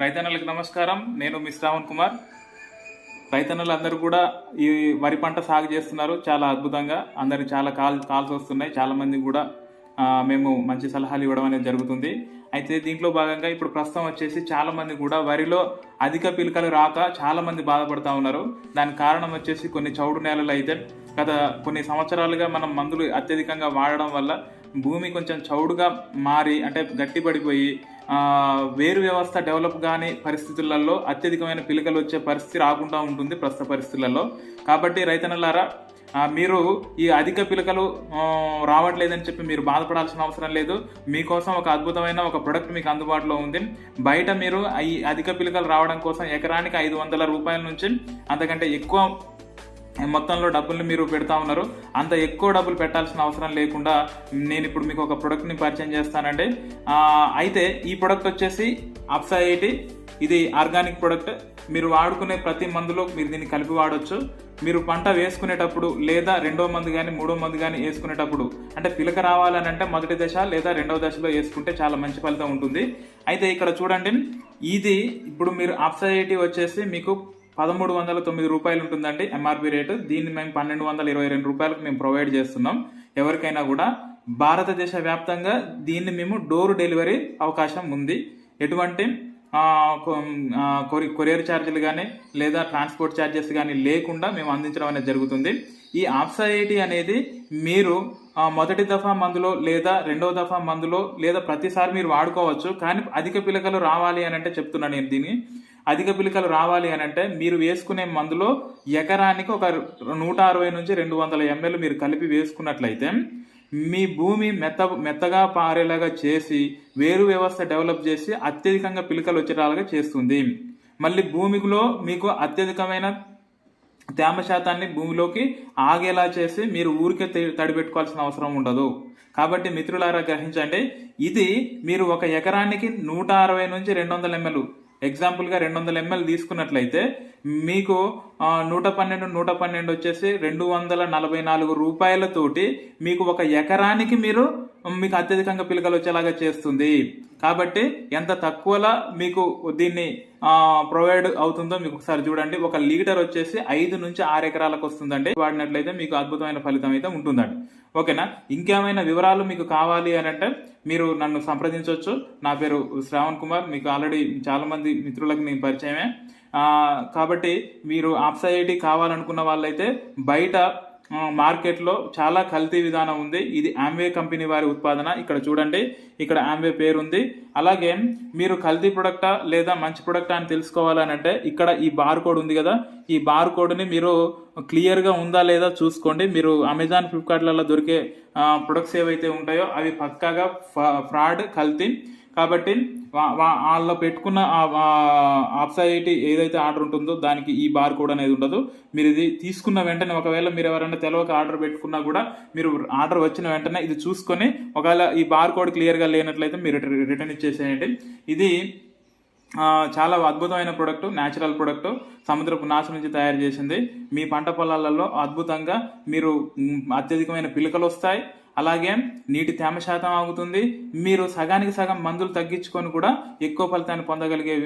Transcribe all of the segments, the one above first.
రైతన్నలకు నమస్కారం. నేను మిస్ రావణ్ కుమార్. రైతన్నలు అందరూ కూడా ఈ వరి పంట సాగు చేస్తున్నారు. చాలా అద్భుతంగా. అందరికి చాలా కాల్ కాల్స్ వస్తున్నాయి. చాలామంది కూడా మేము మంచి సలహాలు ఇవ్వడం అనేది జరుగుతుంది. అయితే దీంట్లో భాగంగా ఇప్పుడు ప్రస్తుతం వచ్చేసి చాలా మంది కూడా వరిలో అధిక పిలకలు రాక చాలా మంది ఉన్నారు. దానికి కారణం వచ్చేసి కొన్ని చౌడు నేలలు అయితే గత కొన్ని సంవత్సరాలుగా మనం మందులు అత్యధికంగా వాడడం వల్ల భూమి కొంచెం చౌడుగా మారి అంటే గట్టిపడిపోయి వేరు వ్యవస్థ డెవలప్ కాని పరిస్థితులలో అత్యధికమైన పిలకలు వచ్చే పరిస్థితి రాకుండా ఉంటుంది ప్రస్తుత పరిస్థితులలో. కాబట్టి రైతన్నలారా మీరు ఈ అధిక పిలకలు రావట్లేదని చెప్పి మీరు బాధపడాల్సిన అవసరం లేదు. మీకోసం ఒక అద్భుతమైన ఒక ప్రొడక్ట్ మీకు అందుబాటులో ఉంది. బయట మీరు ఈ అధిక పిలకలు రావడం కోసం ఎకరానికి ఐదు వందల రూపాయల నుంచి అంతకంటే ఎక్కువ మొత్తంలో డబ్బులు మీరు పెడతా ఉన్నారు. అంత ఎక్కువ డబ్బులు పెట్టాల్సిన అవసరం లేకుండా నేను ఇప్పుడు మీకు ఒక ప్రొడక్ట్ని పరిచయం చేస్తానండి. అయితే ఈ ప్రొడక్ట్ వచ్చేసి అప్సా ఇది ఆర్గానిక్ ప్రొడక్ట్. మీరు వాడుకునే ప్రతి మందులో మీరు దీన్ని కలిపి వాడొచ్చు. మీరు పంట వేసుకునేటప్పుడు లేదా రెండో మంది కానీ మూడో మంది కానీ వేసుకునేటప్పుడు అంటే పిలక రావాలని అంటే మొదటి దశ లేదా రెండవ దశలో వేసుకుంటే చాలా మంచి ఫలితం ఉంటుంది. అయితే ఇక్కడ చూడండి ఇది ఇప్పుడు మీరు అప్సైటీ వచ్చేసి మీకు పదమూడు వందల తొమ్మిది రూపాయలు ఉంటుందండి ఎంఆర్పి రేటు. దీన్ని మేము పన్నెండు వందల ఇరవై రెండు రూపాయలకు మేము ప్రొవైడ్ చేస్తున్నాం. ఎవరికైనా కూడా భారతదేశ వ్యాప్తంగా దీన్ని మేము డోర్ డెలివరీ అవకాశం ఉంది. ఎటువంటి కొరియర్ ఛార్జీలు కానీ లేదా ట్రాన్స్పోర్ట్ ఛార్జెస్ కానీ లేకుండా మేము అందించడం అనేది జరుగుతుంది. ఈ ఆప్సైటీ అనేది మీరు మొదటి దఫా మందులో లేదా రెండవ దఫా మందులో లేదా ప్రతిసారి మీరు వాడుకోవచ్చు. కానీ అధిక పిలకలు రావాలి అని అంటే చెప్తున్నాను నేను దీన్ని. అధిక పిలకలు రావాలి అని అంటే మీరు వేసుకునే మందులో ఎకరానికి ఒక నూట అరవై నుంచి రెండు వందల ఎంఎల్ మీరు కలిపి వేసుకున్నట్లయితే మీ భూమి మెత్త మెత్తగా పారేలాగా చేసి వేరు వ్యవస్థ డెవలప్ చేసి అత్యధికంగా పిలకలు వచ్చేలాగా చేస్తుంది. మళ్ళీ భూమిలో మీకు అత్యధికమైన తేమ శాతాన్ని భూమిలోకి ఆగేలా చేసి మీరు ఊరికే తడిపెట్టుకోవాల్సిన అవసరం ఉండదు. కాబట్టి మిత్రులారా గ్రహించండి ఇది మీరు ఒక ఎకరానికి నూట అరవై నుంచి రెండు వందల ఎంఎల్ ఎగ్జాంపుల్గా రెండు వందల ఎంఎల్ తీసుకున్నట్లయితే మీకు నూట పన్నెండు నూట పన్నెండు వచ్చేసి రెండు వందల నలభై నాలుగు రూపాయలతోటి మీకు ఒక ఎకరానికి మీరు మీకు అత్యధికంగా పిలకలు వచ్చేలాగా చేస్తుంది. కాబట్టి ఎంత తక్కువలా మీకు దీన్ని ప్రొవైడ్ అవుతుందో మీకు ఒకసారి చూడండి. ఒక లీటర్ వచ్చేసి ఐదు నుంచి ఆరు ఎకరాలకు వస్తుందండి. వాడినట్లయితే మీకు అద్భుతమైన ఫలితం అయితే ఉంటుందండి. ఓకేనా? ఇంకేమైనా వివరాలు మీకు కావాలి అని అంటే మీరు నన్ను సంప్రదించవచ్చు. నా పేరు శ్రావణ్ కుమార్. మీకు ఆల్రెడీ చాలామంది మిత్రులకు నేను పరిచయమే. కాబట్టి మీరు ఆప్సైటీ కావాలనుకున్న వాళ్ళైతే బయట మార్కెట్లో చాలా కల్తీ విధానం ఉంది. ఇది ఆమ్వే కంపెనీ వారి ఉత్పాదన. ఇక్కడ చూడండి ఇక్కడ ఆమ్వే పేరు ఉంది అలాగే మీరు కల్తీ ప్రొడక్టా లేదా మంచి ప్రొడక్టా అని తెలుసుకోవాలంటే ఇక్కడ ఈ బార్ కోడ్ ఉంది కదా. ఈ బార్ కోడ్ని మీరు క్లియర్గా ఉందా లేదా చూసుకోండి. మీరు అమెజాన్ ఫ్లిప్కార్ట్లలో దొరికే ప్రొడక్ట్స్ ఏవైతే ఉంటాయో అవి పక్కాగా ఫ్రాడ్ కల్తీ. కాబట్టి వాళ్ళు పెట్టుకున్న ఆప్సైటీ ఏదైతే ఆర్డర్ ఉంటుందో దానికి ఈ బార్ కోడ్ అనేది ఉండదు. మీరు ఇది తీసుకున్న వెంటనే ఒకవేళ మీరు ఎవరైనా తెలవక ఆర్డర్ పెట్టుకున్నా కూడా మీరు ఆర్డర్ వచ్చిన వెంటనే ఇది చూసుకొని ఒకవేళ ఈ బార్ కోడ్ క్లియర్గా లేనట్లయితే మీరు రిటర్న్ ఇచ్చేసేయండి. ఇది చాలా అద్భుతమైన ప్రొడక్ట్ న్యాచురల్ ప్రొడక్ట్. సముద్రపు నాశ నుంచి తయారు చేసింది. మీ పంట పొలాలలో అద్భుతంగా మీరు అత్యధికమైన పిలకలు వస్తాయి. అలాగే నీటి తేమ శాతం ఆగుతుంది. మీరు సగానికి సగం మందులు తగ్గించుకొని కూడా ఎక్కువ ఫలితాన్ని పొందగలిగే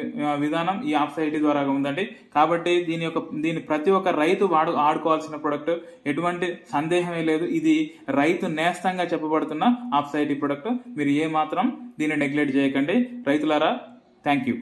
విధానం ఈ ఆప్సైటీ ద్వారా ఉందండి. కాబట్టి దీని యొక్క దీని ప్రతి ఒక్క రైతు వాడు ఆడుకోవాల్సిన ప్రొడక్ట్. ఎటువంటి సందేహమే లేదు. ఇది రైతు నేస్తంగా చెప్పబడుతున్న ఆప్సైటీ ప్రొడక్ట్. మీరు ఏ మాత్రం దీన్ని నెగ్లెక్ట్ చేయకండి. రైతులారా థ్యాంక్ యూ.